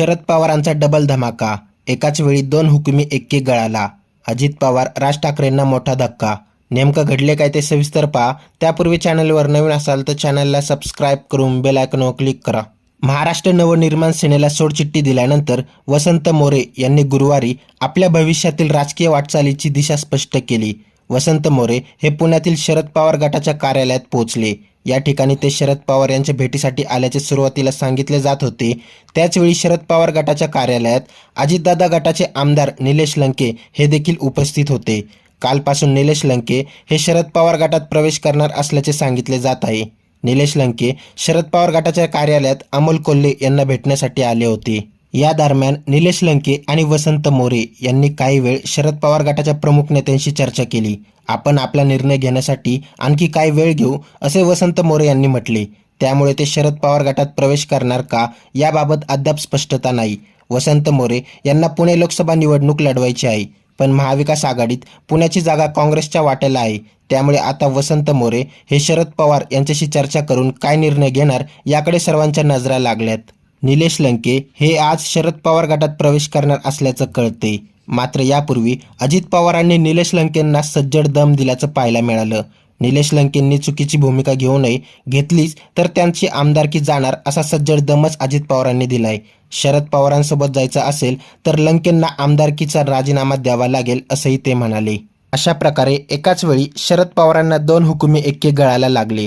शरद पवारांचा डबल धमाका. एकाच वेळी दोन हुकुमी एक्के गळाला. अजित पवार राज ठाकरेंना मोठा धक्का. नेमकं घडले काय ते सविस्तर पहा. त्यापूर्वी चॅनलवर नवीन असाल तर चॅनलला सबस्क्राईब करून बेल आयकॉनवर क्लिक करा. महाराष्ट्र नवनिर्माण सेनेला सोडचिठ्ठी दिल्यानंतर वसंत मोरे यांनी गुरुवारी आपल्या भविष्यातील राजकीय वाटचालीची दिशा स्पष्ट केली. वसंत मोरे हे पुण्यातील शरद पवार गटाच्या कार्यालयात पोहोचले. या ठिकाणी ते शरद पवार यांच्या भेटीसाठी आल्याचे सुरुवातीला सांगितले जात होते. त्याचवेळी शरद पवार गटाच्या कार्यालयात अजितदादा गटाचे आमदार निलेश लंके हे देखील उपस्थित होते. कालपासून निलेश लंके हे शरद पवार गटात प्रवेश करणार असल्याचे सांगितले जात आहे. निलेश लंके शरद पवार गटाच्या कार्यालयात अमोल कोल्हे यांना भेटण्यासाठी आले होते. या दरम्यान निलेश लंके आणि वसंत मोरे यांनी काही वेळ शरद पवार गटाच्या प्रमुख नेत्यांशी चर्चा केली. आपण आपला निर्णय घेण्यासाठी आणखी काही वेळ घेऊ असे वसंत मोरे यांनी म्हटले. त्यामुळे ते शरद पवार गटात प्रवेश करणार का याबाबत अद्याप स्पष्टता नाही. वसंत मोरे यांना पुणे लोकसभा निवडणूक लढवायची आहे पण महाविकास आघाडीत पुण्याची जागा काँग्रेसच्या वाट्याला आहे. त्यामुळे आता वसंत मोरे हे शरद पवार यांच्याशी चर्चा करून काय निर्णय घेणार याकडे सर्वांच्या नजरा लागल्यात. निलेश लंके हे आज शरद पवार गटात प्रवेश करणार असल्याचं कळते मात्र यापूर्वी अजित पवारांनी निलेश लंकेंना सज्जड दम दिल्याचं पाहायला मिळालं. निलेश लंकेंनी चुकीची भूमिका घेऊ नये घेतलीच तर त्यांची आमदारकी जाणार असा सज्जड दमच अजित पवारांनी दिलाय. शरद पवारांसोबत जायचं असेल तर लंकेंना आमदारकीचा राजीनामा द्यावा लागेल असंही ते म्हणाले. अशा प्रकारे एकाच वेळी शरद पवारांना दोन हुकुमी एके गळायला लागले.